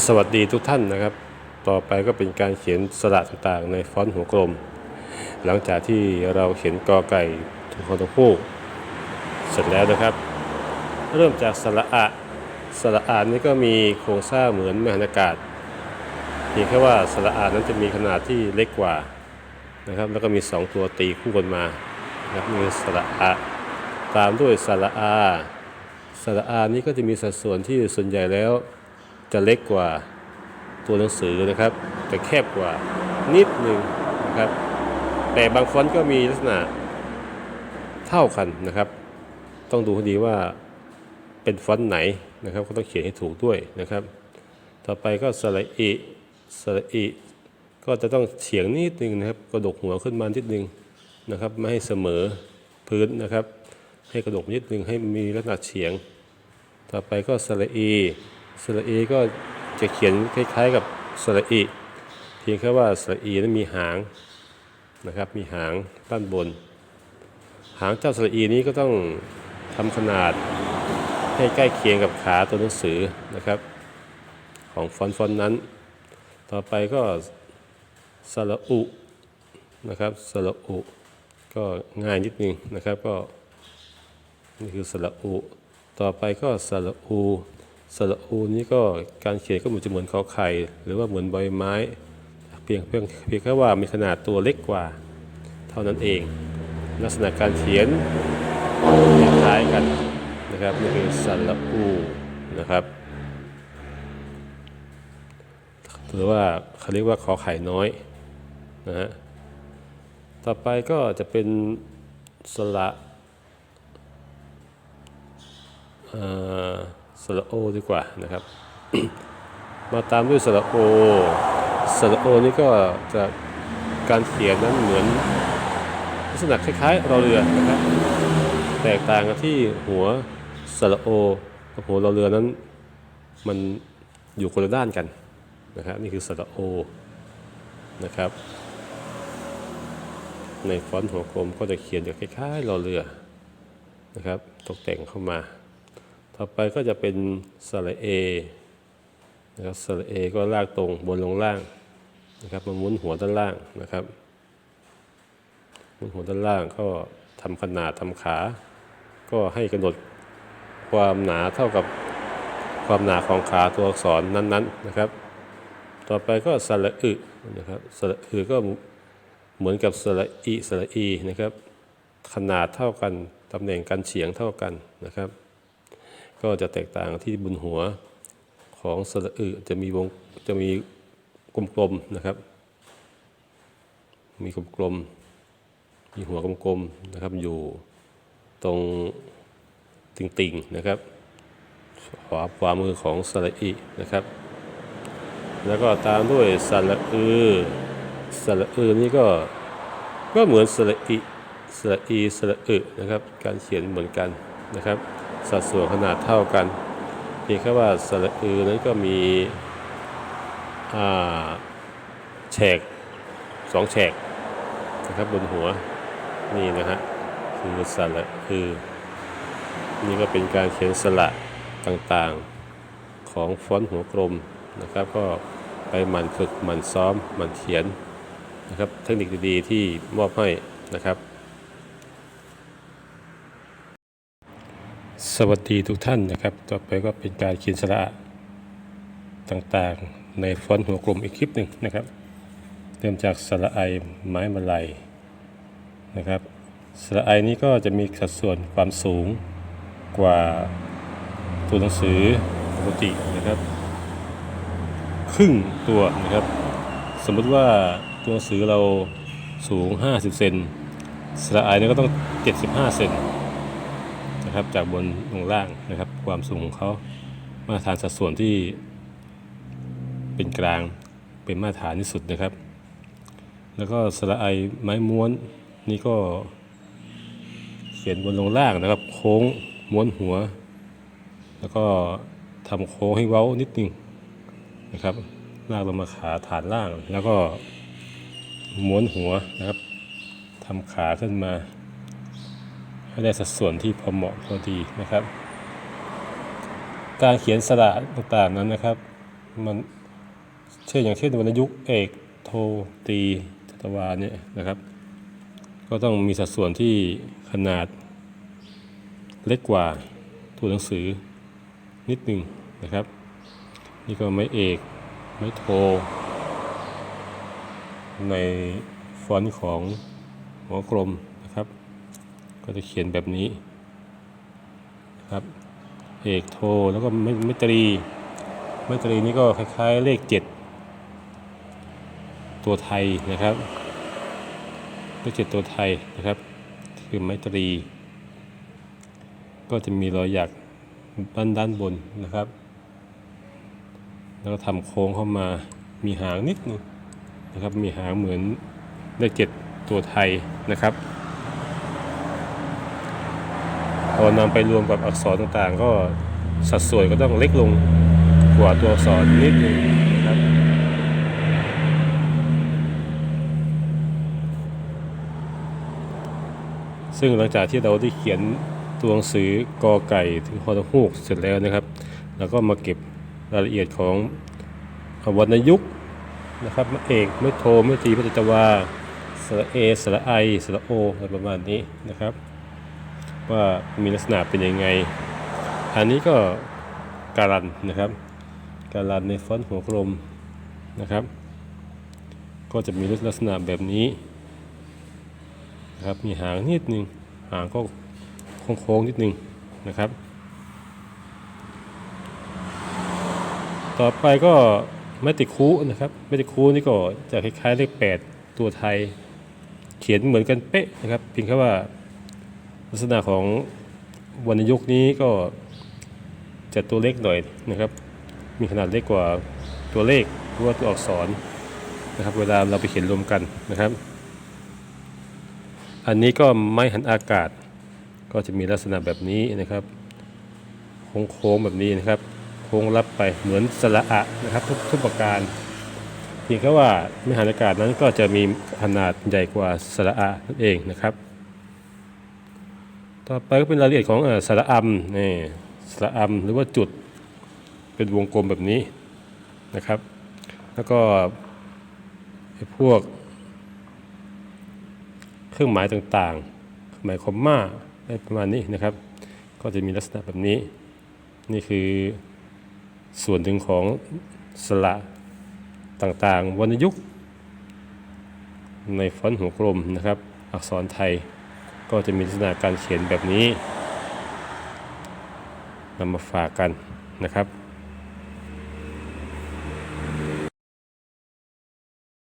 สวัสดีทุกท่านนะครับ ต่อไปก็เป็นการเขียนสระต่างๆ ในฟอนต์หัวกลม หลังจากที่เราเขียนกอไก่ทุกคนทุกคู่เสร็จแล้วนะครับ เริ่มจากสระอะสระอานี้ก็มีโครงสร้างเหมือนมหานากาศเพียงแค่ว่าสระอานั้นจะมีขนาดที่เล็กกว่านะครับ แล้วก็มี 2 ตัวตีคู่กันมานะครับนี่คือสระอะตามด้วยสระอาสระอานี้ก็จะมีสัดส่วนที่ส่วนใหญ่แล้ว จะเล็กกว่าตัวหนังสือนะครับจะแคบกว่านิดหนึ่งนะครับ แต่บางฟอนต์ก็มีลักษณะเท่ากันนะครับ ต้องดูให้ดีว่าเป็นฟอนต์ไหนนะครับก็ต้องเขียนให้ถูกด้วยนะครับ ต่อไปก็สระอิสระอิก็จะต้องเฉียงนิดนึงนะครับ กระดกหัวขึ้นมานิดนึงนะครับ ไม่ให้เสมอพื้นนะครับ ให้กระดกนิดนึงให้มีลักษณะเฉียง ต่อไปก็สระอี สระเอก็จะเขียนคล้ายๆกับสระอีเพียงแค่ว่าสระอีนั้นมีหางนะครับ มีหางด้านบน หางเจ้าสระอีนี้ก็ต้องทำขนาดให้ใกล้เคียงกับขาตัวหนังสือนะครับ ของฟอนต์ฟอนต์นั้น ต่อไปก็สระอุนะครับสระอุก็ง่ายนิดนึงนะครับก็นี่คือสระอูต่อไปก็สระอู สระอูนี้ก็การเขียนก็เหมือนจะเหมือนขอไข่ หรือว่าเหมือนใบไม้ เพียงเพียงเพียงแค่ว่ามีขนาดตัวเล็กกว่า เท่านั้นเอง ลักษณะการเขียนคล้ายกันนะครับนี่คือสระอูนะครับหรือว่าเขาเรียกว่าขอไข่น้อยนะฮะต่อไปก็จะเป็นสระเอ่อ สระโอดีกว่านะครับ มาตามด้วยสระโอสระโอนี่ก็จะการเขียนนั้นเหมือนลักษณะคล้ายๆเรอเรือนะครับ แตกต่างกันที่หัวสระโอกับหัวเรอเรือนั้น มันอยู่คนละด้านกันนะครับนี่คือสระโอนะครับ ในฟอนต์หัวกลมก็จะเขียนอยู่คล้ายๆเรอเรือนะครับ ตกแต่งเข้ามา ต่อไปก็จะเป็นสระเอนะครับสระเอก็ลากตรงบนลงล่างนะครับมาหมุนหัวด้านล่างนะครับหมุนหัวด้านล่างก็ทำขนาดทำขา ก็ให้กำหนดความหนาเท่ากับความหนาของขาตัวอักษรนั้นๆนะครับ ต่อไปก็สระอึนะครับสระอึก็เหมือนกับสระอีสระอีนะครับ ขนาดเท่ากันตำแหน่งการเฉียงเท่ากันนะครับ ก็จะแตกต่างที่บนหัวของสระอึจะมีวงจะมีกลมๆนะครับ มีกลมๆมีหัวกลมๆนะครับ อยู่ตรงติ่งๆนะครับขวาขวามือของสระอินะครับ แล้วก็ตามด้วยสระอือสระอือนี่ก็ก็เหมือนสระอิสระอีสระอึนะครับ การเขียนเหมือนกันนะครับ สัดส่วนขนาดเท่ากันเพียงแค่ว่าสระอือนั้นก็มีแฉกสองแฉกนะครับบนหัวนี่นะฮะคือสระอือนี่ก็เป็นการเขียนสระต่างๆของฟอนต์หัวกลมนะครับ ก็ไปหมั่นฝึกหมั่นซ้อมหมั่นเขียนนะครับ เทคนิคดีๆที่มอบให้นะครับ สวัสดีทุกท่านนะครับ ต่อไปก็เป็นการเขียนสระต่างๆ ในฟอนต์หัวกลมอีกคลิปหนึ่งนะครับ เริ่มจากสระไอไม้มาลัยนะครับสระไอนี้ก็จะมีสัดส่วนความสูงกว่าตัวหนังสือปกตินะครับ ครึ่งตัวนะครับ สมมติว่าตัวหนังสือเราสูง 50 เซนสระไอนี่ก็ต้อง 75 เซน นะครับ จากบนลงล่างนะครับ ความสูงของเขามาตรฐานสัดส่วนที่เป็นกลางเป็นมาตรฐานที่สุดนะครับ แล้วก็สระไอไม้ม้วนนี่ก็เขียนบนลงล่างนะครับ โค้งม้วนหัว แล้วก็ทำโค้งให้เว้านิดนึงนะครับลากลงมาขาฐานล่าง แล้วก็ม้วนหัวนะครับทำขาขึ้นมา ให้ได้สัดส่วนที่พอเหมาะพอดีนะครับ การเขียนสระต่างๆนั้นนะครับ มันเช่นอย่างเช่นวรรณยุกต์เอกโทตีจัตวาเนี่ยนะครับ ก็ต้องมีสัดส่วนที่ขนาดเล็กกว่าตัวหนังสือนิดหนึ่งนะครับ นี่ก็ไม่เอกไม่โท ในฟอนต์ของหัวกลม ก็จะเขียนแบบนี้ครับเอกโทแล้วก็ไม่ไม่ตรีไม่ตรีนี่ก็คล้ายๆเลขเจ็ดตัวไทยนะครับเลขเจ็ดตัวไทยนะครับ คือไมตรี ก็จะมีรอยหยักด้านด้านบนนะครับ แล้วก็ทำโค้งเข้ามามีหางนิดนึงนะครับ มีหางเหมือนเลขเจ็ดตัวไทยนะครับ พอนำไปรวมกับอักษรต่างๆ ก็สัดส่วนก็ต้องเล็กลงกว่าตัวอักษรนิดนึงนะครับซึ่งหลังจากที่เราได้เขียนตัวหนังสือกอไก่ถึงฮอนฮูกเสร็จแล้วนะครับแล้วก็มาเก็บรายละเอียดของวรรณยุกต์นะครับมะเอกไม่โทไม่ตรีไม่ตวาสระเอสระไอสระโออะไรประมาณนี้นะครับ ว่ามีลักษณะเป็นยังไง อันนี้ก็การันนะครับ การันในฟอนต์หัวกลมนะครับ ก็จะมีลักษณะแบบนี้นะครับ มีหางนิดนึง หางก็โค้งๆนิดนึงนะครับ ต่อไปก็แมติคูนะครับแมติคูนี่ก็จะคล้ายๆเลข8ตัวไทย เขียนเหมือนกันเป๊ะนะครับเพียงแค่ว่า ลักษณะของวรรณยุกต์นี้ก็จะตัวเล็กหน่อยนะครับ มีขนาดเล็กกว่าตัวเลขหรือว่าตัวอักษรนะครับ เวลาเราไปเขียนรวมกันนะครับ อันนี้ก็ไม้หันอากาศ ก็จะมีลักษณะแบบนี้นะครับโค้งๆแบบนี้นะครับ โค้งรับไปเหมือนสระอะนะครับทุกทุกประการเพียงแค่ว่าไม้หันอากาศนั้นก็จะมีขนาดใหญ่กว่าสระอะนั่นเองนะครับ ต่อไปก็เป็นรายละเอียดของสระอัมนี่สระอัมหรือว่าจุดเป็นวงกลมแบบนี้นะครับ แล้วก็พวก เครื่องหมายต่างๆหมายคอมมาประมาณนี้นะครับ ก็จะมีลักษณะแบบนี้ นี่คือส่วนหนึ่งของสระต่างๆวรรณยุกต์ในฟอนต์หัวกลมนะครับ อักษรไทย ก็จะมีลักษณะการเขียนแบบนี้นำมาฝากกันนะครับ